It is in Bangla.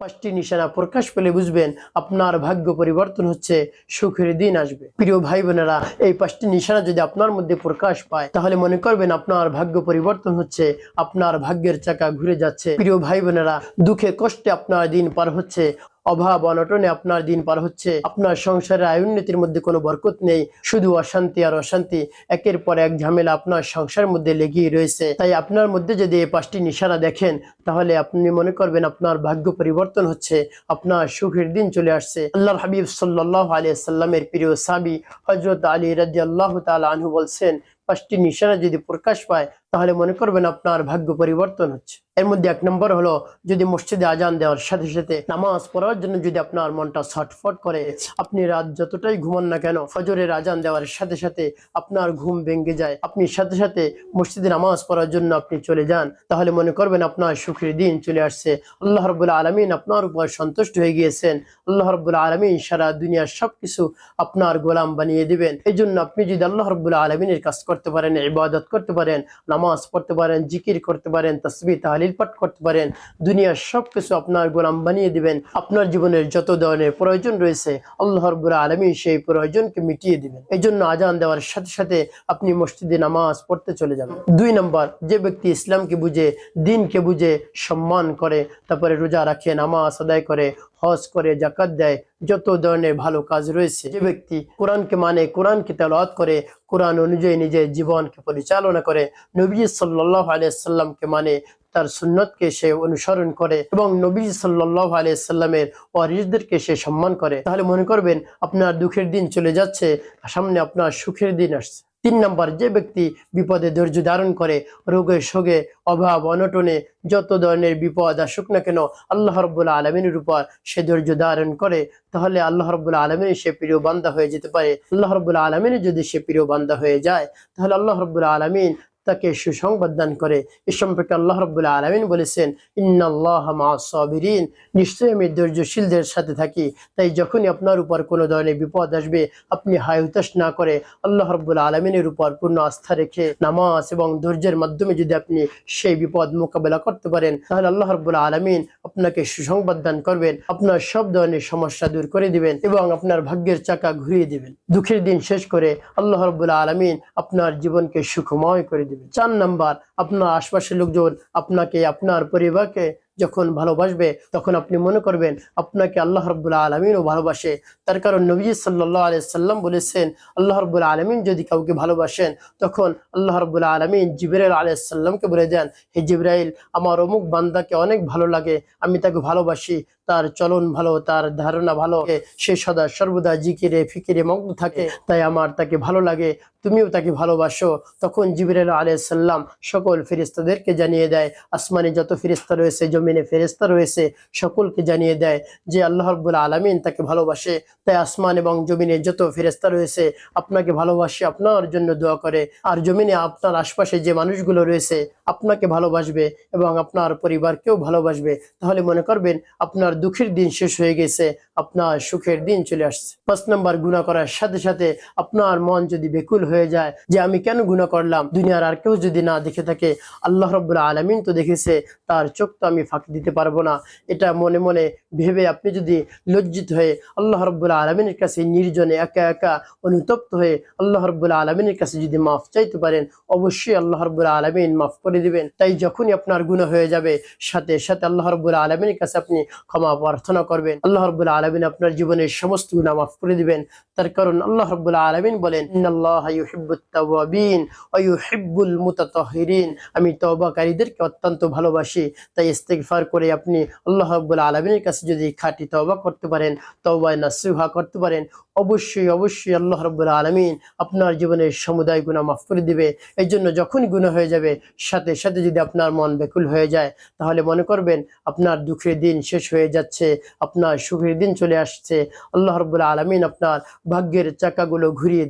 পাঁচটি নিশানা প্রকাশ পেলে বুঝবেন আপনার ভাগ্য পরিবর্তন হচ্ছে, সুখের দিন আসবে। প্রিয় ভাই বোনেরা এই পাঁচটি নিশানা যদি আপনার মধ্যে প্রকাশ পায়, তাহলে মনে করবেন আপনার ভাগ্য পরিবর্তন হচ্ছে, আপনার ভাগ্যের চাকা ঘুরে যাচ্ছে। প্রিয় ভাই বোনেরা দুঃখে কষ্টে আপনার দিন পার হচ্ছে অভাব অনটনে আপনার দিন পার হচ্ছে। আপনার সংসারের আয় উন্নতির মধ্যে কোনো বরকত নেই। শুধু অশান্তি আর অশান্তি, একের পর এক ঝামেলা আপনার সংসারের মধ্যে লেগেই রয়েছে। তাই আপনার মধ্যে যদি এই পাঁচটি নিশানা দেখেন, তাহলে আপনি মনে করবেন আপনার ভাগ্য পরিবর্তন হচ্ছে, আপনার সুখের দিন চলে আসছে। আল্লাহর হাবিব সাল্লাহ আলিয়া সাল্লামের প্রিয় সাবি হজরত আলী রাজি আল্লাহ তালা আনহু বলছেন, পাঁচটি নিশানা যদি প্রকাশ পায় তাহলে মনে করবেন আপনার ভাগ্য পরিবর্তন হচ্ছে। এর মধ্যে এক নম্বর হলো যদি মসজিদে আজান দেওয়ার সাথে সাথে নামাজ পড়ার জন্য যদি আপনার মনটা ছটফট করে, আপনি রাত যতটাই ঘুমান না কেন, ফজরের আজান দেওয়ার সাথে সাথে আপনার ঘুম ভেঙে যায়। আপনি সাথে সাথে মসজিদে নামাজ পড়ার জন্য আপনি চলে যান। তাহলে মনে করবেন আপনার সুখের দিন চলে আসছে। আল্লাহ রবুল্লা আলমিন আপনার উপর সন্তুষ্ট হয়ে গিয়েছেন। আল্লাহ রবুল্লা আলমিন সারা দুনিয়ার সবকিছু আপনার গোলাম বানিয়ে দিবেন। এই জন্য আপনি যদি আল্লাহ রবুল্লা আলমিনের কাজ করতে পারেন, ইবাদত করতে পারেন নামাজ পড়তে পারেন, জিকির করতে পারেন তসবি তাহলিল পাঠ করতে পারেন, দুনিয়ার সবকিছু আপনার গোলাম বানিয়ে দিবেন। আপনার জীবনের যত ধরনের প্রয়োজন রয়েছে, আল্লাহ রব্বুল আলমী সেই প্রয়োজনকে মিটিয়ে দিবেন। এই জন্য আজান দেওয়ার সাথে সাথে আপনি মসজিদে নামাজ পড়তে চলে যাবেন। দুই নম্বর, যে ব্যক্তি ইসলামকে বুঝে, দিনকে বুঝে সম্মান করে, তারপরে রোজা রাখে, নামাজ আদায় করে হজ করে জাকাত দেয়, যত ধরনের ভালো কাজ রয়েছে। যে ব্যক্তি কোরআনকে মানে কোরআনকে তেলাওয়াত করে, কোরআন অনুযায়ী নিজের জীবনকে পরিচালনা করে, নবী সাল্লাহ আলিয়াল্লামকে মানে তার সুন্নতকে সে অনুসরণ করে এবং নবী সাল্লাহ আলিয়াল্লামের ওয়ারিসদেরকে সে সম্মান করে, তাহলে মনে করবেন আপনার দুঃখের দিন চলে যাচ্ছে সামনে আপনার সুখের দিন আসছে। তিন নম্বর যে ব্যক্তি বিপদে ধৈর্য ধারণ করে, রোগে শোগে অভাব, অনটনে যত ধরনের বিপদ আসুক না কেন, আল্লাহ রব্বুল্লা আলমিনের উপর সে ধৈর্য ধারণ করে, তাহলে আল্লাহ রব্বুল্লা আলমিন সে প্রিয় বান্দা হয়ে যেতে পারে। আল্লাহ রব্বুল্লা আলমিনের যদি সে প্রিয় বান্দা হয়ে যায়, তাহলে আল্লাহ রব্বুল্লা আলমিন তাকে সুসংবাদ দান করে। এ সম্পর্কে আল্লাহ রব্বুল্লাহ আলমিন বলেছেন, ইন্নাল্লাহ সাবিরিন। নিশ্চয়ই আমি ধৈর্যশীলদের সাথে থাকি। তাই যখনই আপনার উপর কোনো ধরনের বিপদ আসবে, আপনি হায় হুতাশ না করে আল্লাহ রব্বুল্লাহ আলমিনের উপর পূর্ণ আস্থা রেখে নামাজ এবং ধৈর্যের মাধ্যমে যদি আপনি সেই বিপদ মোকাবেলা করতে পারেন, তাহলে আল্লাহ রব্বুল্লাহ আলমিন আপনাকে সুসংবাদ দান করবেন, আপনার সব ধরনের সমস্যা দূর করে দিবেন এবং আপনার ভাগ্যের চাকা ঘুরিয়ে দিবেন। দুঃখের দিন শেষ করে আল্লাহ রব্বুল্লাহ আলমিন আপনার জীবনকে সুখময় করে দিবেন চার নাম্বার আপনার আশপাশের লোকজন আপনাকে আপনার পরিবারকে যখন ভালোবাসবে, তখন আপনি মনে করবেন, আপনাকে আল্লাহ রব্বুল্লাহ আলমিনও ভালোবাসে। তার কারণ নবী সাল্লাহ আলিয়া সাল্লাম বলেছেন, আল্লাহ রব্বুল্লাহ আলমিন যদি কাউকে ভালোবাসেন, তখন আল্লাহ রব্বুল্লাহ আলমিন জিবরাইল আলাইসাল্লামকে বলে দেন, হে জিব্রাইল, আমার অমুক বান্দাকে অনেক ভালো লাগে, আমি তাকে ভালোবাসি, তার চলন ভালো, তার ধারণা ভালো, সে সদা সর্বদা জিকিরে, ফিকিরে মগ্ন থাকে, তাই আমার তাকে ভালো লাগে, তুমিও তাকে ভালোবাসো। তখন জিবরাইল আলাইসাল্লাম সকল ফেরিস্তাদেরকে জানিয়ে দেয়, আসমানে যত ফেরিস্তা রয়েছে জমিনে ফেরিস্তা রয়েছে, সকলকে জানিয়ে দেয় যে আল্লাহ রব্বুল আলমিন তাকে ভালোবাসে। তাই আসমান এবং জমিনে যত ফেরিস্তা রয়েছে, আপনাকে ভালোবাসে, আপনার জন্য দোয়া করে। আর জমিনে আপনার আশপাশে যে মানুষগুলো রয়েছে আপনাকে ভালোবাসবে এবং আপনার পরিবারকেও ভালোবাসবে। তাহলে মনে করবেন, আপনার দুঃখের দিন শেষ হয়ে গেছে, আপনার সুখের দিন চলে আসছে। পাঁচ নম্বর গুণা করার সাথে সাথে আপনার মন যদি বেকুল হয়ে যায়, যে আমি কেন গুণা করলাম? দুনিয়ার আর কেউ যদি না দেখে থাকে, আল্লাহ রব্বুল্লাহ আলমিন তো দেখেছে, তার চোখ তো আমি ফাঁকি দিতে পারব না। এটা মনে মনে ভেবে আপনি যদি লজ্জিত হয়ে আল্লাহ রব্বুল্লাহ আলমিনের কাছে নির্জনে একা একা অনুতপ্ত হয়ে আল্লাহ রব্বুল্লাহ আলমিনের কাছে যদি মাফ চাইতে পারেন, অবশ্যই আল্লাহ রব্বুল্লাহ আলমিন মাফ করে দিবেন, তাই যখনই আপনার গুণা হয়ে যাবে, সাথে সাথে আল্লাহ রব্বুল্লাহ আলমিনের কাছে আপনি ক্ষমা প্রার্থনা করবেন। আল্লাহ রব্বুল্লাহ আলমিন আপনার জীবনের সমস্ত গুণা মাফ করে দিবেন। তার কারণ আল্লাহ রব্বুল্লাহ আলমিন বলেন আমি তওবাকারীদেরকে অত্যন্ত ভালোবাসি, তাই ইস্তেগফার করে আপনি আল্লাহ রব্বুল্লাহ আলমিনের কাছে যদি খাঁটি তওবা করতে পারেন, তওবায় নাসুহা করতে পারেন, অবশ্যই অবশ্যই আল্লাহ রব্বুল্লাহ আলমিন আপনার জীবনের সমুদায় গুণা মাফ করে দিবে। এই জন্য যখনই গুণা হয়ে যাবে, সাথে সাথে সাথে যদি আপনার মন বেকুল হয়ে যায়, তাহলে মনে করবেন আপনার দুঃখের দিন শেষ হয়ে যাচ্ছে, আপনার সুখের দিন চলে আসছে। আল্লাহ রবুল্লা আলমিন আপনার ভাগ্যের চাকাগুলো ঘুরিয়ে